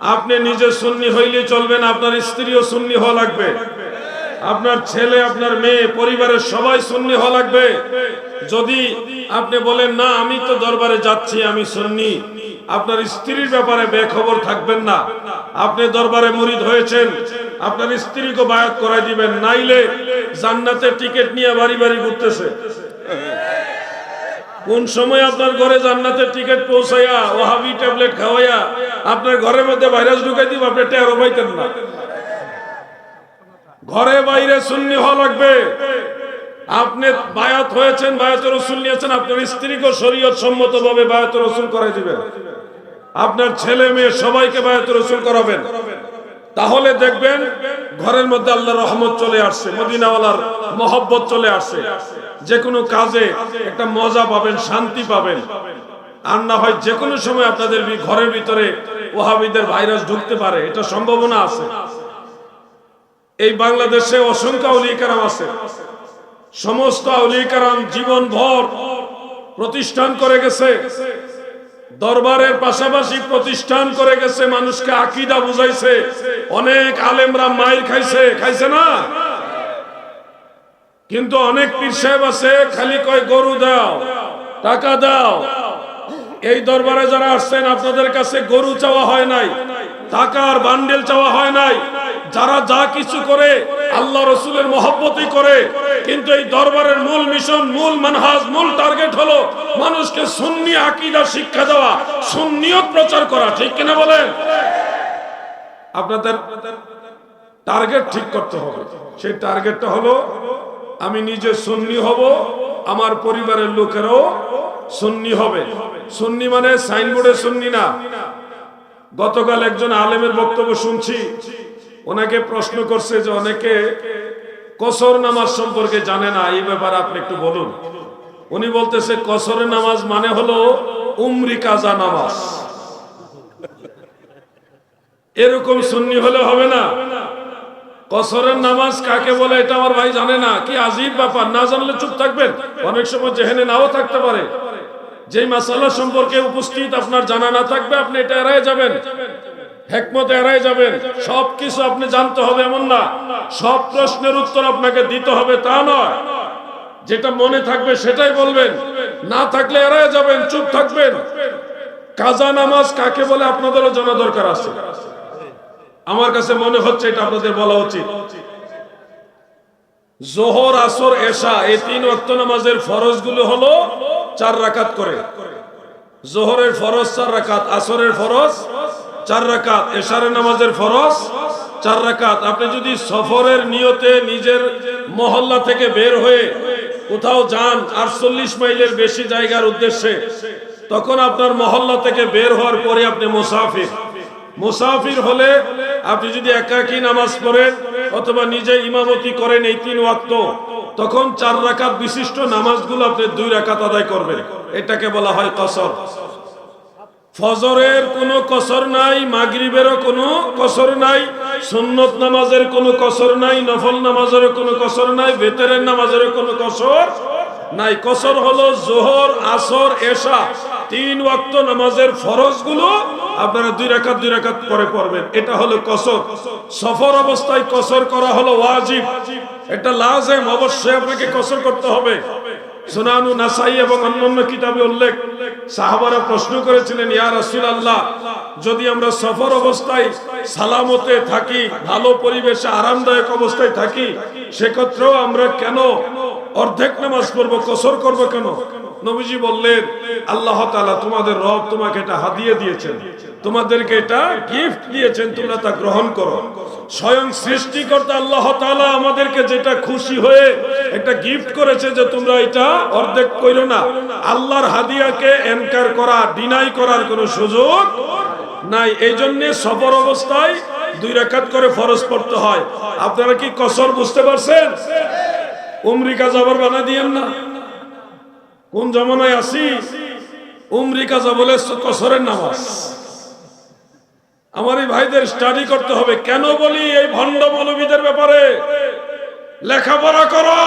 আপনি নিজে সুন্নি হইলে চলবে না আপনার স্ত্রীও সুন্নি হওয়া লাগবে। আপনার ছেলে, আপনার মেয়ে, পরিবারের সবাই সুন্নি হওয়া লাগবে। যদি আপনি বলেন, না, আমি তো দরবারে যাচ্ছি, আমি সুন্নি। আপনার স্ত্রীর ব্যাপারে বেখবর থাকবেন না। আপনি দরবারে মুরিদ হয়েছেন, আপনার স্ত্রীকে বায়াত করাই দিবেন, নাইলে জান্নাতের টিকিট নিয়ে বাড়ি বাড়ি ঘুরতেছে। কোন সময় আপনার ঘরে জান্নাতের টিকিট পৌঁছাইয়া ওহাবি ট্যাবলেট খাওয়াইয়া আপনার ঘরের মধ্যে ভাইরাস ঢুকাই দিব, আপনি টেরো পাইতেন না। ঘরে বাইরে সুন্নি হওয়া লাগবে। আপনি বায়াত হয়েছেন বায়াত রসুল নিয়েছেন, আপনার স্ত্রীকে শরীয়ত সম্মত ভাবে বায়াত রসুল করাই দিবেন। আপনার ছেলে মেয়ে সবাইকে বায়াত রসুল করাবেন। তাহলে দেখবেন ঘরের মধ্যে আল্লাহ রহমত চলে আসছে, মদিনাওয়ালার মহব্বত চলে আসছে। যে কোনো কাজে একটা মজা পাবেন, শান্তি পাবেন। আর না হয় যে কোনো সময় আপনাদের ঘরের ভিতরে ওহাবিদের ভাইরাস ঢুকতে পারে, এটা সম্ভাবনা আছে। এই বাংলাদেশে অসংখ্য আউলিকারাম আছে। সমস্ত আউলিকারাম জীবন ভর প্রতিষ্ঠান করে গেছে। দরবারের পাশাপাশি প্রতিষ্ঠান করে গেছে, মানুষকে আকিদা বুঝাইছে। অনেক আলেমরা মাইর খাইছে খাইছে না? কিন্তু অনেক পীর সাহেব আছে, খালি কয়, গরু দাও, টাকা দাও। এই দরবারে যারা আসছেন, আপনাদের কাছে গরু চাওয়া হয় নাই টাকার বান্ডেল চাওয়া হয় নাই। যারা যা কিছু করে, আল্লাহ রসুলের মহব্বতই করে। কিন্তু এই দরবারের মূল মিশন, মূল মানহাজ, মূল টার্গেট হলো মানুষকে সুন্নি আকিদা শিক্ষা দেওয়া, সুন্নিয়ত প্রচার করা। ঠিক কিনা বলেন? আপনাদের টার্গেট ঠিক করতে হবে। সেই টার্গেটটা হলো আমি নিজে সুন্নি হব, আমার পরিবারের লোকেরাও সুন্নি হবে। সুন্নি মানে সাইনবোর্ডে সুন্নি না। গতকাল একজন আলেমের বক্তব্য শুনছি, ওনাকে প্রশ্ন করছে যে অনেকে কসর নামাজ সম্পর্কে জানে না, এই ব্যাপারে আপনি একটু বলুন। উনি বলতেছে কসরের নামাজ মানে হলো উমরি কাজা নামাজ। এরকম সুন্নি হলে হবে না। কসরের নামাজ কাকে বলে এটা আমার ভাই জানে না। কি আজীব ব্যাপার, না জানলে চুপ থাকবেন। অনেক সময় জেহেনে নাও থাকতে পারে। যে মাসালা সম্পর্কে উপস্থিত আপনার জানা না থাকবে, আপনি এটা এড়াই যাবেন। হেকমত এড়াই যাবেন। সব কিছু আপনি জানতে হবে এমন না। সব প্রশ্নের উত্তর আপনাকে দিতে হবে তা নয়। যেটা মনে থাকবে সেটাই বলবেন। না থাকলে এড়াই যাবেন, চুপ থাকবেন। কাজা নামাজ কাকে বলে আপনাদেরও জানা দরকার আছে। আমার কাছে মনে হচ্ছে এটা আপনাদের বলা উচিত। জোহর, আসর, এশা, এই তিন ওয়াক্ত নামাজের ফরজগুলো হলো চার রাকাত করে। জোহরের ফরজ চার রাকাত, আসরের ফরজ চার রাকাত, এশারের নামাজের ফরজ চার রাকাত। আপনি যদি সফরের নিয়তে নিজের মহল্লা থেকে বের হয়ে কোথাও যান আটচল্লিশ মাইলের বেশি জায়গার উদ্দেশ্যে, তখন আপনার মহল্লা থেকে বের হওয়ার পরে আপনি মুসাফির। মুসাফির হলে আপনি যদি একাকী নামাজ পড়েন অথবা নিজে ইমামতি করেন এই তিন ওয়াক্ত, তখন চার রাকাত বিশিষ্ট নামাজগুলো আপনি দুই রাকাত আদায় করবেন। এটাকে বলা হয় কসর। ফজরের কোনো কসর নাই, মাগরিবেরও কোনো কসর নাই, সুন্নত নামাজের কোনো কসর নাই, নফল নামাজের কোনো কসর নাই, বেতেরের নামাজের কোনো কসর নাই। কসর হলো জোহর, আসর, এশা। তিন ওয়াক্ত নামাজের ফরজগুলো আপনারা দুই রাকাত দুই রাকাত পরে পড়বেন। এটা হলো কসর। সফর অবস্থায় কসর করা হলো ওয়াজিব। এটা লাজেম, অবশ্যই আপনাকে কসর করতে হবে। নাসাই এবং অন্যান্য কিতাবে উল্লেখ। সাহাবারা প্রশ্ন করেছিলেন, ইয়া রাসূলুল্লাহ, যদি আমরা সফর অবস্থায় সালামতে থাকি, ভালো পরিবেশে, আরামদায়ক অবস্থায় থাকি, সেক্ষেত্রেও আমরা কেন অর্ধেক নামাজ পড়ব, কসর করব কেন? নবীজি বললেন, আল্লাহ তাআলা তোমাদের রব তোমাকে এটা হাদিয়ে দিয়েছেন। তোমাদেরকে এটা গিফট দিয়েছেন, তোমরা তা গ্রহণ করো। স্বয়ং সৃষ্টিকর্তা আল্লাহ তাআলা আমাদেরকে যেটা খুশি হয়ে একটা গিফট করেছে যে তোমরা এটা অর্ধেক কইরো না। আল্লাহর হাদিয়াকে এনকার করা ডিনাই করার কোনো সুযোগ নাই। এই জন্য সফর অবস্থায় দুই রাকাত করে ফরজ পড়তে হয়। আপনারা কি কসর বুঝতে পারছেন? উমরিকা যাবার বানা দিয়েন না। কোন জমানায় আসি উমরিকা যা বলে কসরের নামাজ। আমার এই ভাইদের স্টাডি করতে হবে। কেন বলি? এই ভণ্ড মৌলবীদের ব্যাপারে। লেখাপড়া করো।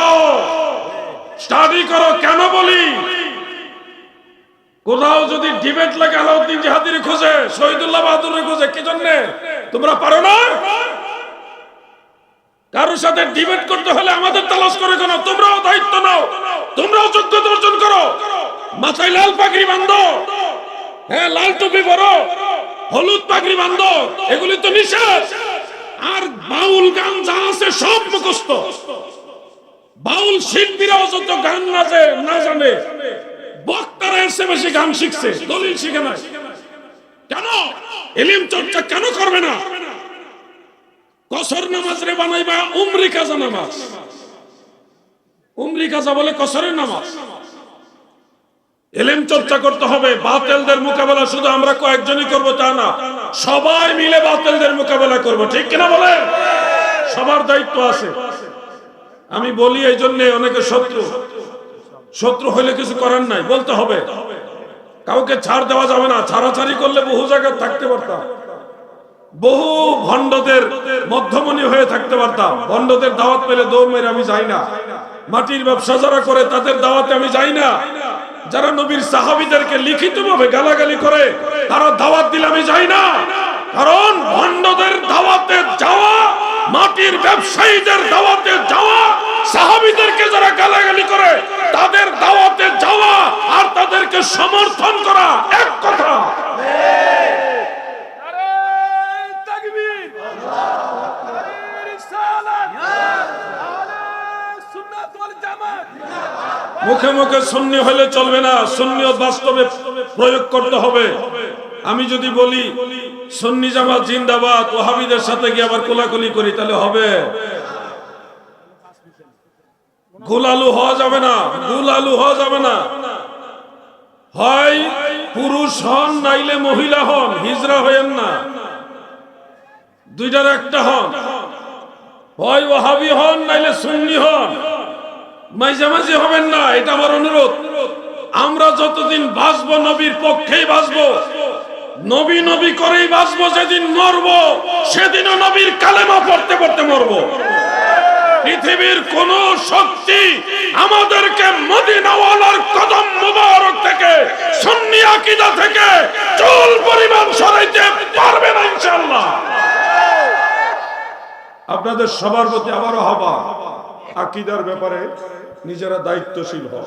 স্টাডি করো। কেন বলি? কোথাও যদি ডিবেট লাগে, আলাউদ্দিন জাহাদির খোঁজে, শহীদুল্লাহ বাহাদুরের খোঁজে, কি জন্যে? তোমরা পারো না? কারোর সাথে ডিবেট করতে হলে আমাদের তালাশ করে কেন? তোমরাও দায়িত্ব নাও। তোমরাও যোগ্যতা অর্জন করো। মাথায় লাল পাগড়ি বান্ধো হ্যাঁ লাল টুপি পরো। হলুদ পাগড়ি বান্ধো এগুলি তো নিষেধ। আর বাউল গান যা আছে সব মুখস্থ। বাউল শিল্পীরাও যত গান নাচে, না জানে, বক্তারা এসে বেশি গান শিখছে, দলিল শিখে নাই। কেন? এলিম চর্চা কেন করবে না? কসর নামাজ রে বানাইবা, উমরি কাজা নামাজ। উমরি কাজা বলে কসরের নামাজ। এলেম চর্চা করতে হবে, বাতেলদের মোকাবেলা শুধু আমরা কয়েকজনই করব তা না, সবাই মিলে বাতেলদের মোকাবেলা করব, ঠিক কিনা বলেন? সবার দায়িত্ব আছে। আমি বলি এই জন্য অনেকে শত্রু। শত্রু হইলে কিছু করার নাই, বলতে হবে। কাউকে ছাড় দেওয়া যাবে না, ছাড়াছাড়ি করলে বহু জায়গায় থাকতে পারতাম। বহু ভণ্ডদের মধ্যমণি হয়ে থাকতে পারতাম। ভণ্ডদের দাওয়াত পেলে দৌড় মেরে আমি যাই না। মাটির ব্যবসা যারা করে, তাদের দাওয়াতে আমি যাই না। যারা নবীর সাহাবিদেরকে লিখিত ভাবে গালাগালি করে, তারা দাওয়াত দিলে আমি যাই না। কারণ ভণ্ডদের দাওয়াতে যাওয়া, মাটির ব্যবসায়ীদের দাওয়াতে যাওয়া, সাহাবিদেরকে যারা গালাগালি করে, তাদের দাওয়াতে যাওয়া আর তাদেরকে সমর্থন করা এক মুখে মুখে সুন্নি হলে চলবে না সুন্নিয়ত বাস্তবে প্রয়োগ করতে হবে। আমি যদি বলি, সুন্নি জামাত জিন্দাবাদ ওহাবিদের সাথে গিয়ে আবার কোলাকুলি করি, তাহলে হবে। গুলালু হওয়া যাবে না, গুলালু হওয়া যাবে না। হয় পুরুষ হন, নাইলে মহিলা হন, হিজরা হয়েন না। দুইটার একটা হন। হয় ওহাবি হন, নাইলে সুন্নি হন। মাঝামাঝি হবেন না, এটা আমার অনুরোধ। আমরা যতদিন বাঁচবো, নবীর পক্ষেই বাঁচবো। নবী নবী করেই বাঁচবো, যেদিন মরবো, সেদিনও নবীর কালেমা পড়তে পড়তে মরবো। পৃথিবীর কোন শক্তি আমাদেরকে মদিনাওয়ালার কদম মুবারক থেকে, সুন্নি আকীদা থেকে চুল পরিমাণ সরাইতে পারবে না, ইনশাআল্লাহ। আপনাদের সবার প্রতি আবারও হবা আকিদার ব্যাপারে নিজেরা দায়িত্বশীল হও।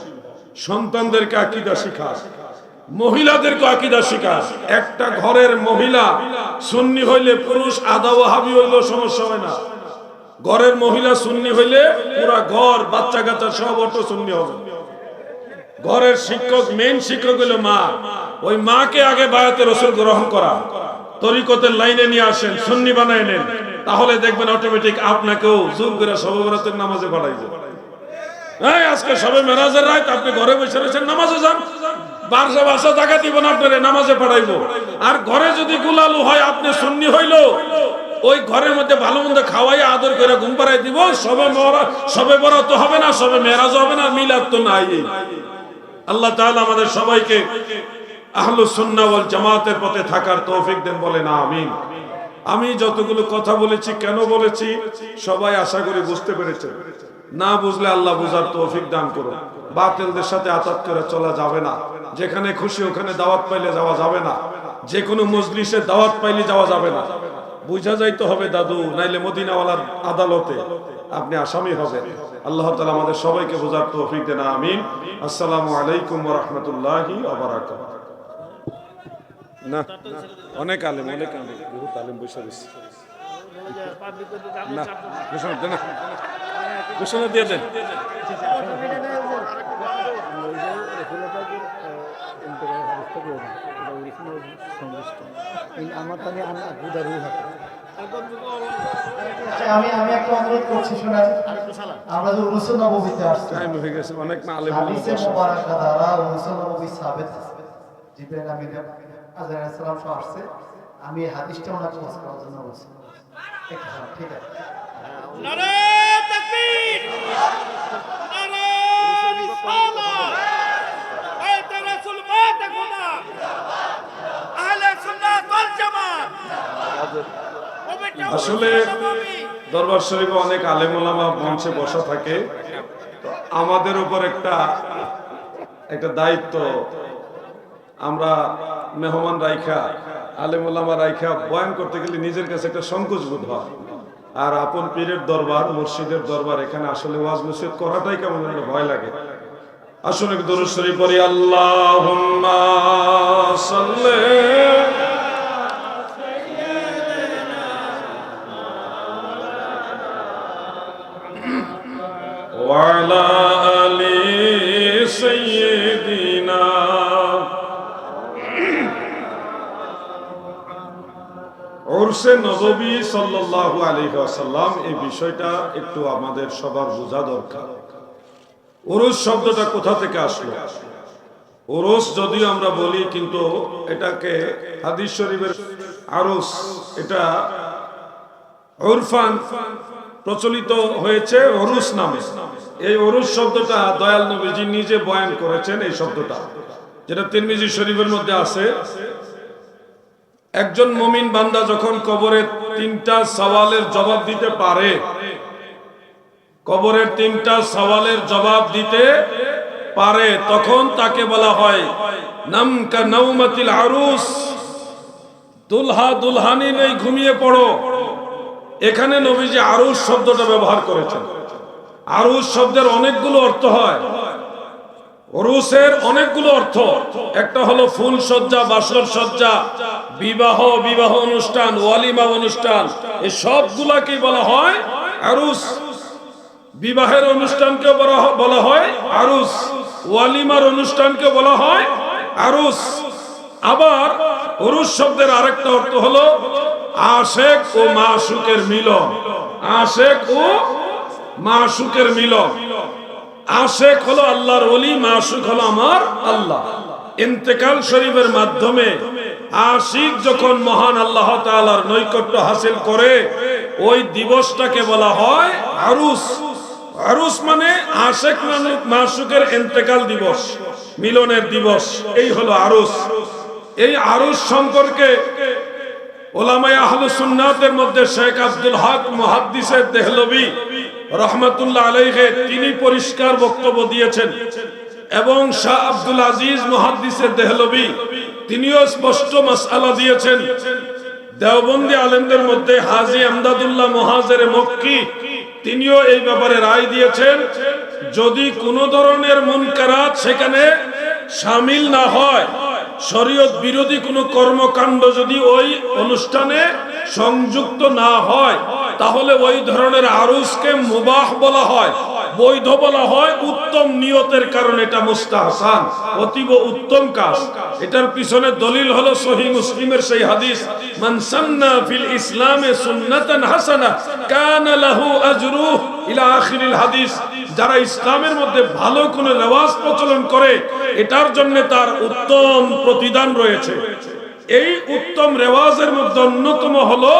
সন্তানদেরকে আকিদা শিখা মহিলাদেরকে আকিদা শিখা একটা ঘরের মহিলা সুন্নি হইলে পুরুষ, আদা হাবি হইলেও সমস্যা হয় না। ঘরের মহিলা সুন্নি হইলে পুরা ঘর বাচ্চা কাচ্চা সব অটো সুন্নি হবে। ঘরের শিক্ষক মেন শিক্ষক হলো মা। ওই মাকে আগে বায়াতে রসুল গ্রহণ করা। তরিকতের লাইনে নিয়ে আসেন, সুন্নি বানায় নেন। তাহলে দেখবেন অটোমেটিক আপনাকেও জোর করে সবরাতের নামাজে পাঠাই এই, আজকে সবে মেরাজের রাত, আপনি ঘরে বসে রয়েছেন, নামাজে যান। জায়গা দিব না নামাজে আর ঘরে যদি গুলালু হয়, আপনি সুন্নি হইল, ওই ঘরের মধ্যে ভালো মন্দ খাওয়াই, আদর করে ঘুম পাড়াই দিব, সবে সবে বড় তো হবে না, সবে মেরাজ হবে না, মিলাদ তো নাই। আল্লাহ তাআলা আমাদের সবাইকে আহলু সুন্নাহ ওয়াল জামাতের পথে থাকার তৌফিক দেন, বলেন আমিন। আমি যতগুলো কথা বলেছি, কেন বলেছি, সবাই আশা করি বুঝতে পেরেছে না বুঝলে আল্লাহ বুঝার তৌফিক দান করুন। বাতিলদের সাথে আতাত করে চলা যাবে না। যেখানে খুশি ওখানে দাওয়াত পাইলে যাওয়া যাবে না। যে কোনো মজলিসে দাওয়াত পাইলে যাওয়া যাবে না। বুঝা যাইতে হবে, দাদু, নাইলে মদিনাওয়ালার আদালতে আপনি আসামি হবেন। আল্লাহ তালা আমাদের সবাইকে বোঝার তৌফিক দেন, আমিন। আসসালামু আলাইকুম রহমতুল্লাহি না অনেক আলেম অনেক আলেম। বহুত আলেম বসে রয়েছে। না ঘোষণা দেন ঘোষণা দিয়ে দেন। আমার তাহলে আমি আমি আমি একটা অনুরোধ করছি শুনেন। আমরা যে উনিশশো নবমীতে আসছি টাইম হয়ে গেছে অনেক দ্বারা উনিশশো নবমী সাবেত। আমিন। সহ আসছে। আমি হাদিসটা ওয়াজ করার জন্য বলছি। ঠিক আছে? নারে তাকবীর! নারে রিসালাত! আয়াতে রাসূল মাতে খোদা আহলে সুন্নাত ওয়াল জামাত! আসলে দরবার শরীফে অনেক আলেম ওলামা মঞ্চে বসা থাকে। তো আমাদের উপর একটা একটা দায়িত্ব। আমরা মেহমান রাইখা আলেমুল্লামা রাইখা বয়ান করতে গেলে নিজের কাছে একটা সংকোচ বোধ হয় আর আপন পীরের দরবার মসজিদের দরবার এখানে আসলে ওয়াজ নসিহত করাটাই কেমন একটা ভয় লাগে আসুন এক দরুদ শরীফ পড়ি আল্লাহুম্মা সাল্লি وعلى ওরসে নববী সাল্লাল্লাহু আলাইহি ওয়াসাল্লাম, এই বিষয়টা একটু আমাদের সবার বোঝা দরকার। ওরস শব্দটা কোথা থেকে আসলো? ওরস যদিও আমরা বলি, কিন্তু এটাকে হাদিস শরীফের আরস, এটা ওরফান প্রচলিত হয়েছে অরুস নামে। এই অরুস শব্দটা দয়াল নবীজি নিজে বয়ান করেছেন এই শব্দটা, যেটা তিরমিজি শরীফের মধ্যে আছে। একজন মমিন বান্দা যখন কবরের তিনটা সওয়ালের জবাব দিতে পারে, কবরের তিনটা সওয়ালের জবাব দিতে পারে, তখন তাকে বলা হয় দুলহা দুলহানি নেই, ঘুমিয়ে পড়ো। এখানে নবীজি আরুস শব্দটা ব্যবহার করেছেন। আরুস শব্দের অনেকগুলো অর্থ হয়। অরুসের অনেকগুলো অর্থ। একটা হলো ফুল সজ্জা বাসর সজ্জা বিবাহ বিবাহ অনুষ্ঠান, ওয়ালিমা অনুষ্ঠান। এই সবগুলাকে বলা হয় আরুস। বিবাহের অনুষ্ঠানকে বলা হয় আরুস। ওয়ালিমার অনুষ্ঠানকে বলা হয় আরুস। আবার অরুস শব্দের আরেকটা অর্থ হলো আশেক ও মাসুকের মিলন। আশেক ও মাসুকের মিলন। আশেক হলো আল্লাহর ওলি মাসুক হলো আমার আল্লাহ। ইন্তেকাল শরীফের মাধ্যমে আশিক যখন মহান আল্লাহ তাআলার নৈকট্য হাসিল করে, ওই দিবসটাকে বলা হয় আরুস। আরুস মানে আশেক মাসুকের ইন্তেকাল দিবস, মিলনের দিবস, এই হলো আরুস। এই আরুস সম্পর্কে ওলামায় আহলে সুন্নাতের মধ্যে শেখ আব্দুল হক, মহাদ্দিসের দেহলবি রহমাতুল্লাহ আলাইহে তিনি পরিষ্কার বক্তব্য দিয়েছেন। এবং শাহ আব্দুল আজিজ মুহাদ্দিসের দেহলবি, তিনিও স্পষ্ট মাসআলা দিয়েছেন। দেওবন্দি আলেমদের মধ্যে হাজি আমদাদুল্লাহ মহাজের মক্কি, তিনিও এই ব্যাপারে রায় দিয়েছেন। যদি কোনো ধরনের মুনকারাত সেখানে শামিল না হয় শরীয়ত বিরোধী কোনো কর্মকাণ্ড যদি ওই অনুষ্ঠানে সংযুক্ত না হয়, তাহলে ওই ধরনের আরুসকে মুবাহ বলা হয়, বৈধ বলা হয়, উত্তম নিয়তের কারণে এটা মুস্তাহসান, অতীব উত্তম কাজ। এটার পিছনে দলিল হলো সহি মুসলিমের সেই হাদিস, মান সান্না ফিল ইসলামে সুন্নাতান হাসানা, কানা লাহু আজরুহ যারা ইসলামের মধ্যে ভালো রেওয়াজ প্রচলন করে, এটার জন্য তার উত্তম প্রতিদান রয়েছে। এই উত্তম রেওয়াজের মধ্যে অন্যতম হলো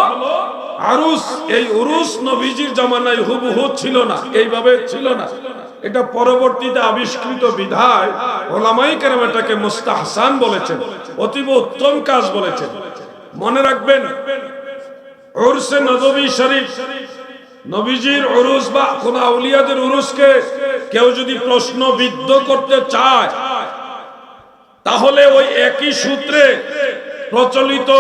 আরুস। এই উরুস নবীজির জামানায় হুবহু ছিল না, এইভাবে ছিল না। এটা পরবর্তীতে আবিষ্কৃত বিধায় ওলামাই কেরাম এটাকে মুস্তাহসান বলেছেন, অতীব উত্তম কাজ বলেছেন। মনে রাখবেন নবী শরীফ নবীজির উরুস বা কোন আউলিয়াদের উরুসকে কেউ যদি প্রশ্ন বিদ্ধ করতে চায়, তাহলে ওই একই সূত্রে প্রচলিত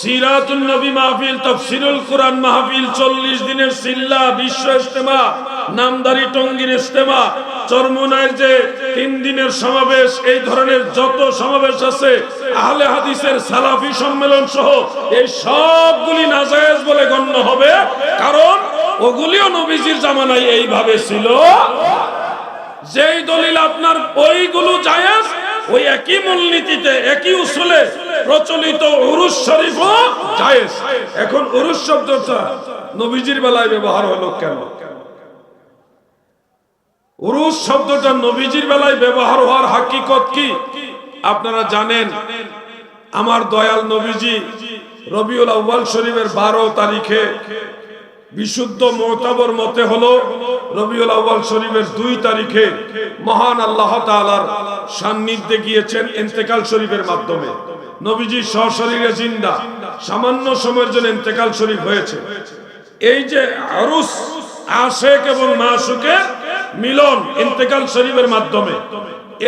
সিরাতুল নবী মাহফিল, তাফসিরুল কোরআন মাহফিল, চল্লিশ দিনের সিল্লা, বিশ্ব ইস্তেমা নামদারি টঙ্গির ইস্তেমা চরমুনায় যে তিন দিনের সমাবেশ, এই ধরনের যত সমাবেশ আছে, আহলে হাদিসের সালাফি সম্মেলন সহ এই সবগুলি নাজায়েজ বলে গণ্য হবে কারণ ওগুলিও নবীজির জামানায় এইভাবে ছিল। যেই দলিল আপনার, ওইগুলো জায়েজ, ওই একই মূলনীতিতে, একই উসুলে প্রচলিত উরুস শরীফও জায়েজ। এখন উরুস শব্দটা নবীজির বেলায় ব্যবহার হলো কেন? উরুস শব্দটা নবীজির বেলায় ব্যবহার হওয়ার হাকিকত কি? আপনারা জানেন, আমার দয়াল নবীজি রবিউল আউ্বাল শরীফের বারো তারিখে বিশুদ্ধ মোতাবর মতে হলো রবিউল আউ্বাল শরীফের দুই তারিখে মহান আল্লাহ তাআলার সান্নিধ্যে গিয়েছেন ইন্তেকাল শরীফের মাধ্যমে। নবীজি সশরীরে জিন্দা, সামান্য সময়ের জন্য ইন্তেকাল শরীফ হয়েছে। এই যে আরুস, আশেক এবং মাসুকের মিলন ইন্তেকাল শরীফের মাধ্যমে,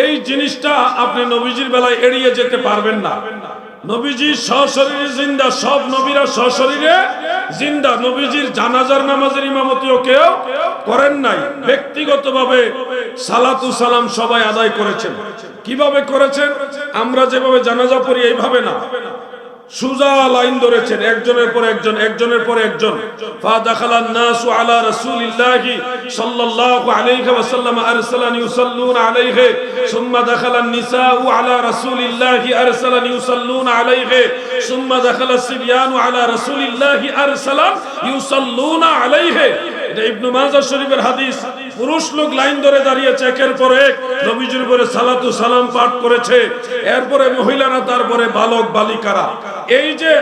এই জিনিসটা আপনি নবীজির বেলায় এড়িয়ে যেতে পারবেন না। নবীজি সশরীরে জিন্দা, সব নবীরা সশরীরে জিন্দা। নবীজির জানাজার নামাজের ইমামতিও কেউ করেন নাই। ব্যক্তিগতভাবে সালাতু সালাম সবাই আদায় করেছেন। কীভাবে করেছেন? আমরা যেভাবে জানাজা পড়ি, এইভাবে না। সুজা লাইন ধরেছেন, একজনের পর একজন, একজনের পর একজন। ফা দাখালান নাসু আলা রাসূলিল্লাহি সাল্লাল্লাহু আলাইহি ওয়া সাল্লাম আরসালান ইউসাল্লুনা আলাইহি, সুম্মা দাখালান নিসাউ আলা রাসূলিল্লাহি আরসালান ইউসাল্লুনা আলাইহি, সুম্মা দাখালাস সিবয়ানু আলা রাসূলিল্লাহি আরসালান ইউসাল্লুনা আলাইহি। এটা ইবনে মাজাহ শরীফের হাদিস। পুরুষ লোক লাইন ধরে দাঁড়িয়েছে, একের পর নবীজির উপরে সালাতু সালাম পাঠ করেছে। এরপরে মহিলারা, তারপরে বালক, বালিকারা। এই যে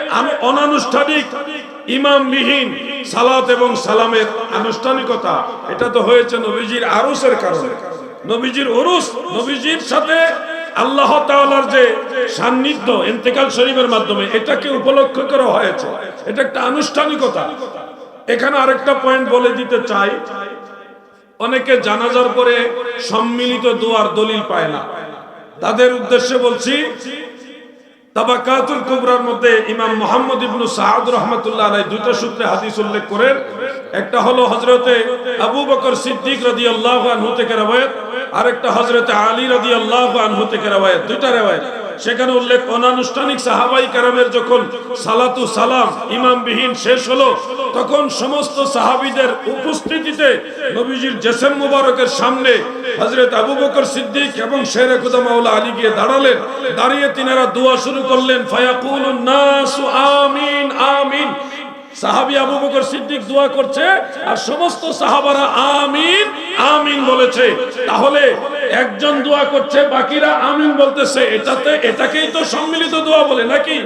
অনানুষ্ঠানিক ইমামবিহীন সালাত এবং সালামের আনুষ্ঠানিকতা, এটা তো হয়েছে নবীজির আরুসের কারণে। নবীজির উরুস, নবীজির সাথে আল্লাহ তাআলার যে সান্নিধ্য, ইন্তেকাল শরীফের মাধ্যমে, এটাকে উপলক্ষ করা হয়েছে। এটা একটা আনুষ্ঠানিকতা। এখানে আরেকটা পয়েন্ট বলে দিতে চাই। অনেকে জানাজার পরে সম্মিলিত দোয়ার দলিল পায় না। তাদের উদ্দেশ্যে বলছি, তাবাকাতুল কুবরার মধ্যে ইমাম দুইটা সূত্রে উল্লেখ করেন। একটা হলো হজরতে আবু বকর রওয়ায়াত, আরেকটা হজরতে আলী থেকে রওয়ায়াত, দুইটা রওয়ায়াত। সেখানে উল্লেখ অনানুষ্ঠানিক সাহাবাই কারামের যখন সালাতু সালাম ইমামবিহীন শেষ হলো, তখন সমস্ত সাহাবিদের উপস্থিতিতে নবীজির জেসেম মুবারকের সামনে হজরত আবু বকর সিদ্দিক এবং শেরে খুদা মাওলা আলী গিয়ে দাঁড়ালেন। দাঁড়িয়ে তিনারা দোয়া শুরু করলেন ফায়াকুল নাসু আমিন আমিন। সাহাবী আবু বকর সিদ্দিক দোয়া করছে, আর সমস্ত সাহাবারা আমিন আমিন বলেছে। তাহলে একজন দোয়া করছে, বাকিরা আমিন বলতেছে। এটাতে, এটাকেই তো সম্মিলিত দোয়া বলে নাকি?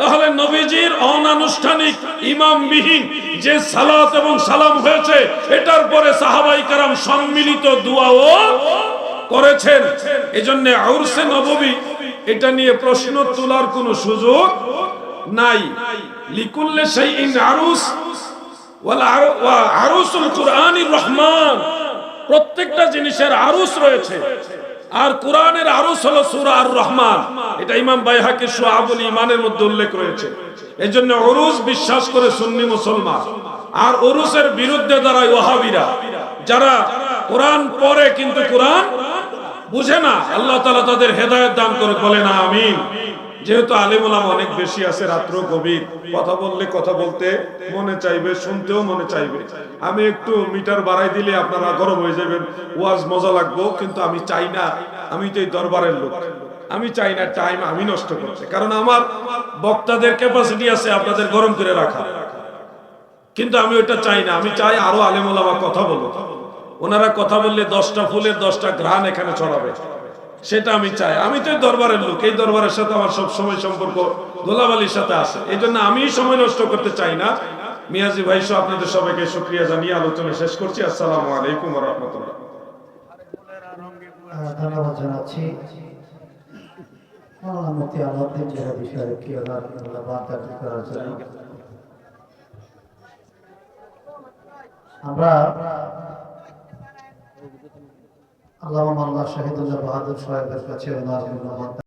তাহলে নবীজির অনানুষ্ঠানিক, ইমামবিহীন যে সালাত এবং সালাম হয়েছে, এটার পরে সাহাবাই কারাম সম্মিলিত দোয়াও করেছেন। এজন্য আউরসে নববী এটা নিয়ে প্রশ্ন তোলার কোনো সুযোগ নাই। লিকুল্লে সেই ইন আরুস আরুসুল কুরআনির রহমান। প্রত্যেকটা জিনিসের আরুস রয়েছে। আর কোরআনের আরুস হলো সূরা আর রহমান। এটা ইমাম বাইহাকি শুআবুল ইমানের মধ্যে উল্লেখ রয়েছে। এই জন্য অরুস বিশ্বাস করে সুন্নি মুসলমান। আর অরুসের বিরুদ্ধে দাঁড়ায় ওয়াহাবিরা, যারা কোরআন পড়ে কিন্তু কোরআন বুঝে না, আল্লাহ তালা তাদের হেদায়েত দান করে বলে না আমিন। যেহেতু আলিমুলাম অনেক বেশি আছে রাত্র গভীর। কথা বললে কথা বলতে মনে চাইবে, শুনতেও মনে চাইবে। আমি একটু মিটার বাড়াই দিলে আপনারা গরম হয়ে যাবেন। ওয়াজ মজা লাগবো, কিন্তু আমি চাই না। আমি তো এই দরবারের লোক। আমি চাই না টাইম আমি নষ্ট করতে। কারণ আমার বক্তাদের ক্যাপাসিটি আছে আপনাদের গরম করে রাখা। কিন্তু আমি ওটা চাই না। আমি চাই আরও আলেমুলামা কথা বলো ওনারা কথা বললে দশটা ফুলের দশটা ঘ্রাণ এখানে ছড়াবে। সেটা আমি চাই। আমি তো দরবারের লোক। এই দরবারের সাথে আমার সব সময় সম্পর্ক দোলাবালির সাথে আছে। এই জন্য আমি সময় নষ্ট করতে চাই না। মিয়াজি ভাই সহ আপনাদের সবাইকে শুক্রিয়া জানিয়ে আলোচনা শেষ করছি। আসসালামু আলাইকুম রহমতুল্লাহ জন্য। আমরা আল্লাহ মাল্লা শাহিদুল্লাহ বাহাদুর সাহেবের কাছে